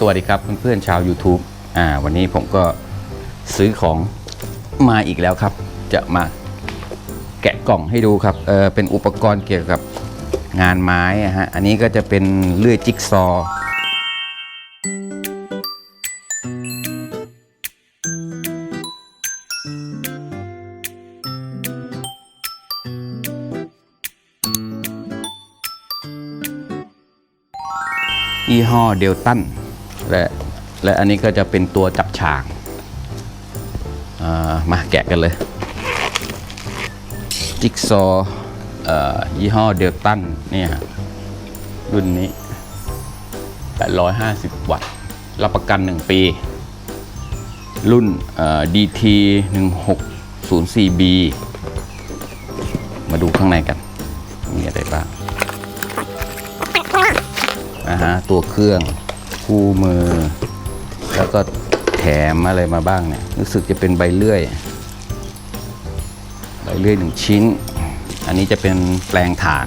สวัสดีครับเพื่อนๆชาว YouTube อ่าวันนี้ผมก็ซื้อของมาอีกแล้วครับ จะมาแกะกล่องให้ดูครับเออเป็นอุปกรณ์เกี่ยวกับงานไม้อะฮะอันนี้ก็จะเป็นเลื่อยจิ๊กซอยี่ห้อเดลตัน และและอันนี้ก็จะเป็นตัวจับฉากมาแกะกันเลย จิ๊กซออยี่ห้อเดลตันเนี่ยรุ่นนี้ 850 วัตต์ รับประกัน 1 ปี รุ่น DT 1604B มาดูข้างในกัน มีอะไรบ้าง นะฮะ ตัวเครื่อง คู่มือ แล้วก็แถมอะไรมาบ้างเนี่ยรู้สึกจะเป็นใบเลื่อย ใบเลื่อยหนึ่งชิ้น อันนี้จะเป็นแปลงฐาน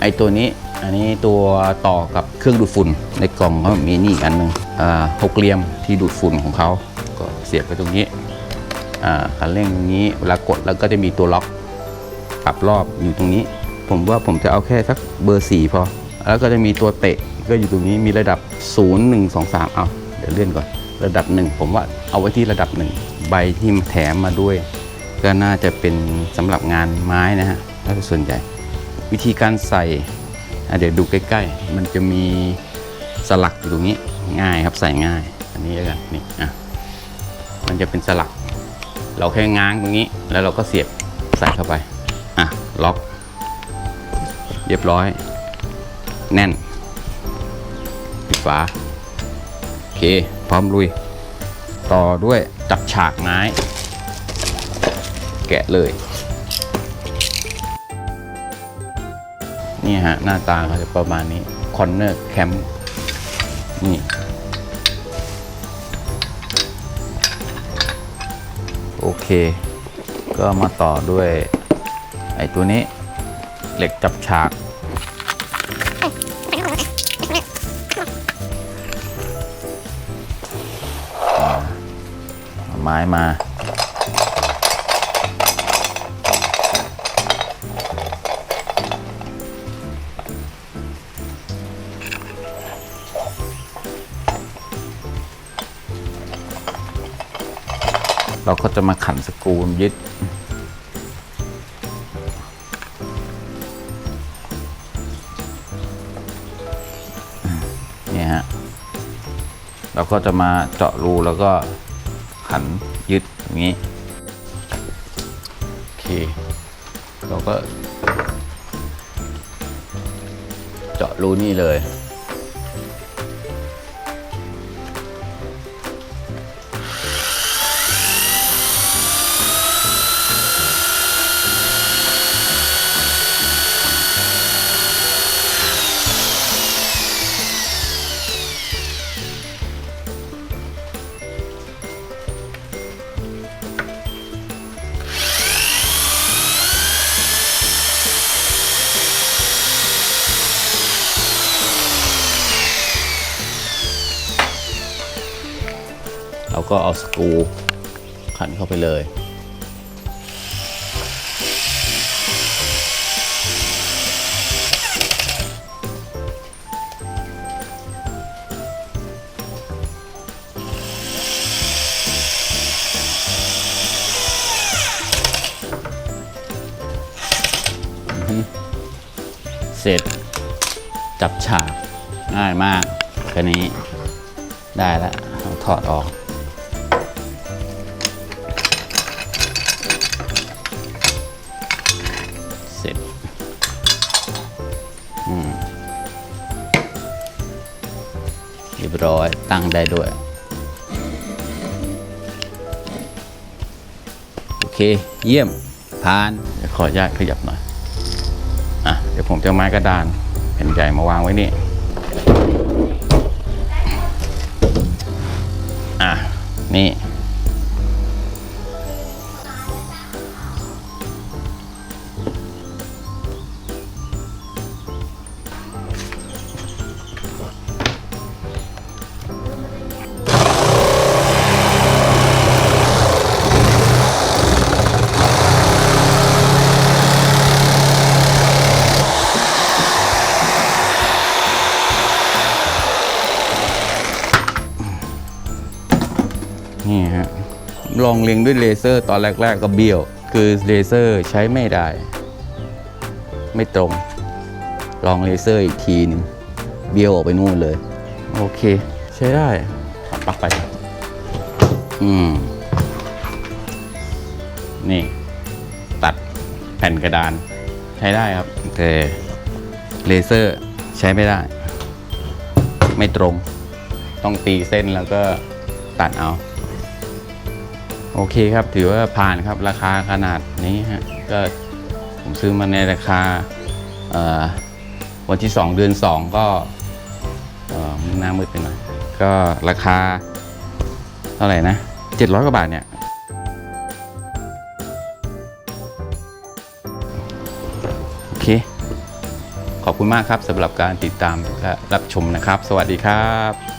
ไอตัวนี้อันนี้ตัวต่อกับเครื่องดูดฝุ่นในกล่องเขามีนี่อีกอันหนึงอ่าหกเหลี่ยมที่ดูดฝุ่นของเขาก็เสียบไปตรงนี้อ่าคันเร่งตรงนี้เวลากดแล้วก็จะมีตัวล็อกปรับรอบอยู่ตรงนี้ ผมว่าผมจะเอาแค่สักเบอร์สี่พอ แล้วก็จะมีตัวเตะก็อยู่ตรงนี้มีระดับ 0 1 2 3เอาเดี๋ยวเลื่อนก่อน ระดับ 1 ผมว่าเอาไว้ที่ระดับ 1 ใบที่แถมมาด้วย ก็น่าจะเป็นสำหรับงานไม้นะฮะถ้าเป็นส่วนใหญ่ วิธีการใส่เดี๋ยวดูใกล้ ๆ มันจะมีสลักอยู่ตรงนี้ง่ายครับใส่ง่าย อันนี้แล้วกันนี่อะมันจะเป็นสลัก เราแค่ง้างตรงนี้ แล้วเราก็เสียบใส่เข้าไปอะล็อก เรียบร้อย แน่นปิดฝาโอเค พร้อมลุย ต่อด้วยจับฉากไม้ แกะเลย นี่ฮะ หน้าตาเขาจะประมาณนี้ Corner Camp นี่ โอเค ก็มาต่อด้วย ไอ้ตัวนี้เหล็กจับฉาก ไม้มาเราก็จะมาขันสกรูยึด เนี่ยฮะ เราก็จะมาเจาะรูแล้วก็ ขันยึดอย่างนี้ โอเค เราก็ เจาะรูนี่เลย ก็เอาสกรูขันเข้าไปเลย เสร็จจับฉากง่ายมากแค่นี้ได้แล้วถอดออก รียบร้อยตั้งได้ด้วย โอเค เยี่ยมผ่านเดี๋ยวขออนุญาตขยับหน่อย อะ เดี๋ยวผมจะไม้กระดานแผ่นใหญ่มาวางไว้นี่ อะ นี่ นี่ฮะลองเล็งด้วยเลเซอร์ตอนแรก ๆ ก็เบี้ยว คือเลเซอร์ใช้ไม่ได้ ไม่ตรง ลองเลเซอร์อีกทีหนึงเบี้ยวออกไปนู่นเลย โอเค ใช้ได้ปักปักไป อืม นี่ ตัดแผ่นกระดาน ใช้ได้ครับ แต่เลเซอร์ใช้ไม่ได้ ไม่ตรง ต้องตีเส้นแล้วก็ตัดเอา โอเคครับถือว่าผ่านครับราคาขนาดนี้ฮะก็ผมซื้อมาในราคาวันที่ 2 เดือน 2 ก็หน้ามืดไปหน่อยก็ราคาเท่าไหร่นะ 700 กว่าบาทเนี่ยโอเค ขอบคุณมากครับสำหรับการติดตามและรับชมนะครับ สวัสดีครับ